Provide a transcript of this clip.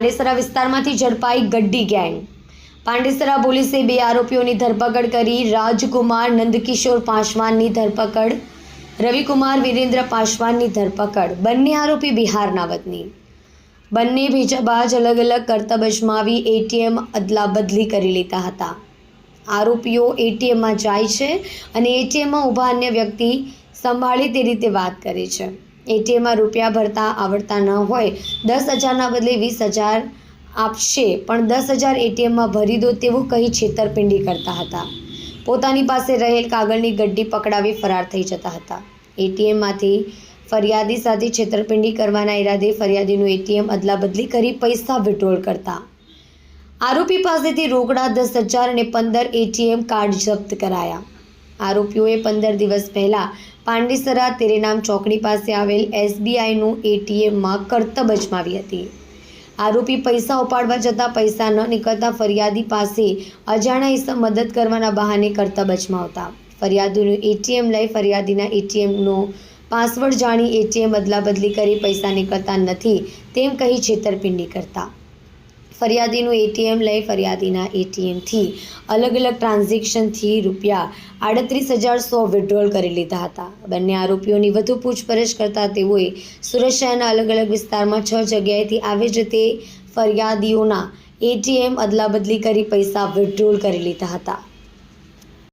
પાંડેસરા વિસ્તારમાંથી ઝડપાઈ ગડ્ડી ગેંગ. પાંડેસરા પોલીસે બે આરોપીઓની ધરપકડ કરી રાજકુમાર નંદકિશોર પાસવાનની ધરપકડ, રવિકુમાર વિરેન્દ્ર પાસવાનની ધરપકડ, બંને આરોપી બિહારના વતની. બંને ભેજાબાજ અલગ અલગ કરતબ અજમાવી એટીએમ અદલા બદલી કરી લેતા હતા. આરોપીઓ એટીએમમાં જાય છે અને એટીએમમાં ઊભા અન્ય વ્યક્તિ સંભાળે તે રીતે વાત કરે છે. એટીએમમાં રૂપિયા ભરતા આવડતા ન હોય, દસ હજારના બદલે વીસ હજાર આપશે, પણ દસ હજાર એટીએમમાં ભરી દો તેવું કહી છેતરપિંડી કરતા હતા. પોતાની પાસે રહેલ કાગળની ગડ્ડી પકડાવી ફરાર થઈ જતા હતા. એટીએમમાંથી ફરિયાદી સાથે છેતરપિંડી કરવાના ઈરાદે ફરિયાદીનું એટીએમ અદલાબદલી કરી પૈસા વિડ્રોલ કરતા. આરોપી પાસેથી રોકડા દસ હજાર અને પંદર એટીએમ કાર્ડ જપ્ત કરાયા. આરોપીઓએ પંદર દિવસ પહેલાં પાંડેસરા તેરેનામ ચોકડી પાસે આવેલ એસબીઆઈનું એટીએમમાં કરતબ અજમાવી હતી. આરોપી પૈસા ઉપાડવા જતાં પૈસા ન નીકળતા ફરિયાદી પાસે અજાણ્યા હિસ્સા મદદ કરવાના બહાને કરતબ અજમાવતા. ફરિયાદીનું એટીએમ લઈ ફરિયાદીના એટીએમનો પાસવર્ડ જાણી એટીએમ અદલાબદલી કરી પૈસા નીકળતા નથી તેમ કહી છેતરપિંડી કરતા. ફરિયાદીનું એટીએમ લઈ ફરિયાદીના એટીએમથી અલગ અલગ ટ્રાન્ઝેક્શનથી રૂપિયા આડત્રીસ હજાર સો વિડ્રોલ કરી લીધા હતા. બંને આરોપીઓની વધુ પૂછપરછ કરતા તેઓએ સુરત શહેરના અલગ અલગ વિસ્તારમાં છ જગ્યાએથી આવી જ રીતે ફરિયાદીઓના એટીએમ અદલાબદલી કરી પૈસા વિડ્રોલ કરી લીધા હતા.